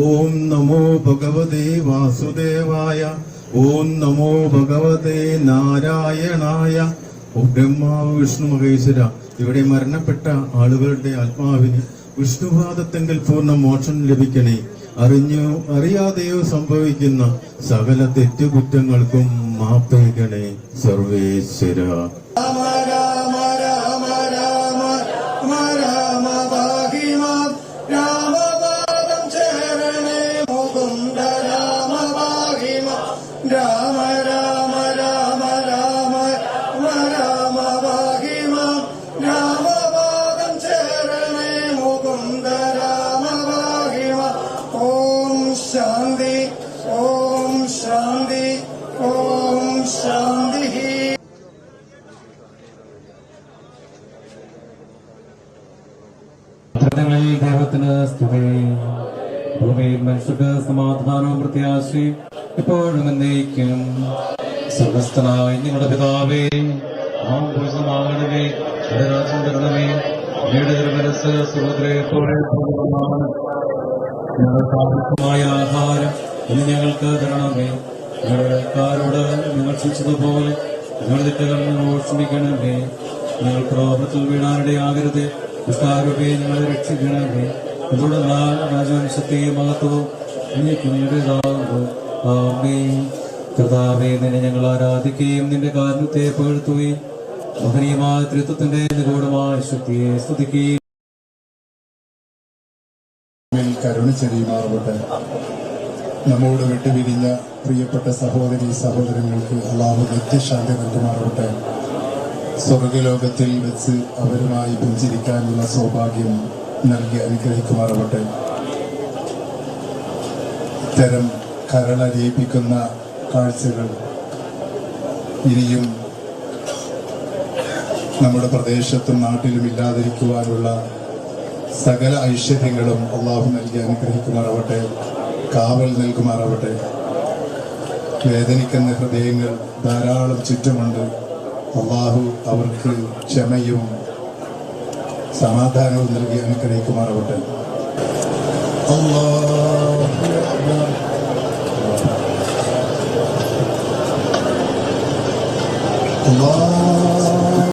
ഓം നമോ ഭഗവതേ വാസുദേവായ ഓം നമോ ഭഗവതേ നാരായണായ. ബ്രഹ്മാവ് വിഷ്ണു മഹേശ്വര. ഇവിടെ മരണപ്പെട്ട ആളുകളുടെ ആത്മാവിന് വിഷ്ണുപാദത്തെങ്കിൽ പൂർണ മോക്ഷം ലഭിക്കണേ. അറിഞ്ഞോ അറിയാതെയോ സംഭവിക്കുന്ന സകല തെറ്റുകുറ്റങ്ങൾക്കും മാപ്പേകണേ സർവേശ്വര. രാമ രാമ രാമ രാമ രാമ ഭാഗിമാം രാമപാദം ചേരണേ മുകുന്ദ രാമ ഭാഗിമാം ഓം ശാന്തി ഓം ശാന്തി ഓം ശാന്തി. ദൈവത്തിന് സ്തുതി. ഭൂമിയിൽ മനുഷ്യർക്ക് സമാധാനവും പ്രത്യാശയും ഇപ്പോഴും എന്നേക്കും സ്വർഗസ്ഥനായ നിങ്ങളുടെ പിതാവേ നാം പൂജിതമാകണമേ നിന്റെ രാജ്യം തരണമേ സുഭദ്രയെ പോലെ പൂർണമാണ് ഞങ്ങൾക്ക് ആഹാരം ഇന്ന് ഞങ്ങൾക്ക് തരണമേ. ഞങ്ങളുടെ ഞങ്ങൾ ശിക്ഷിച്ചതുപോലെ ഞങ്ങളുടെ തെറ്റുകൾ ഞങ്ങൾ ക്ഷമിക്കണമേ. ഞങ്ങൾ ക്രോധത്തിൽ വീണാനിടയാകരുത്. ദുഷ്ടാരൂപേ ഞങ്ങളെ രക്ഷിക്കണമേ. തുടർന്നാൽ രാജവംശത്തെയും മഹത്വവും എനിക്കുണ്ടാകും ആമേ കർത്താവേ നിന്നെ ഞങ്ങൾ ആരാധിക്കുകയും നിന്റെ കാരണത്തെ പുകഴ്ത്തുകയും മഹനീയമായ തൃത്വത്തിന്റെ നിഗൂഢമായ ശക്തിയെ സ്തുതിക്കുകയും കരുണ നമ്മോട് വിട്ടുപിരിഞ്ഞ പ്രിയപ്പെട്ട സഹോദരി സഹോദരങ്ങൾക്ക് അള്ളാഹു നിത്യശാന്തി നൽകുമാറോട്ടെ സ്വർഗലോകത്തിൽ വെച്ച് അവരുമായി പുഞ്ചിരിക്കാനുള്ള സൗഭാഗ്യം നൽകി അനുഗ്രഹിക്കുമാറോട്ടെ ഇത്തരം കരളലിയിപ്പിക്കുന്ന കാഴ്ചകൾ ഇനിയും നമ്മുടെ പ്രദേശത്തും നാട്ടിലും ഇല്ലാതിരിക്കുവാനുള്ള സകല ഐശ്വര്യങ്ങളും അള്ളാഹു നൽകി അനുഗ്രഹിക്കുമാറാവട്ടെ കാവൽ നൽകുമാറാവട്ടെ. വേദനിക്കുന്ന ഹൃദയങ്ങൾ ധാരാളം ചുറ്റുമുണ്ട്. അള്ളാഹു അവർക്ക് ക്ഷമയും സമാധാനവും നൽകി അനുഗ്രഹിക്കുമാറാവട്ടെ. അല്ലാഹു nós.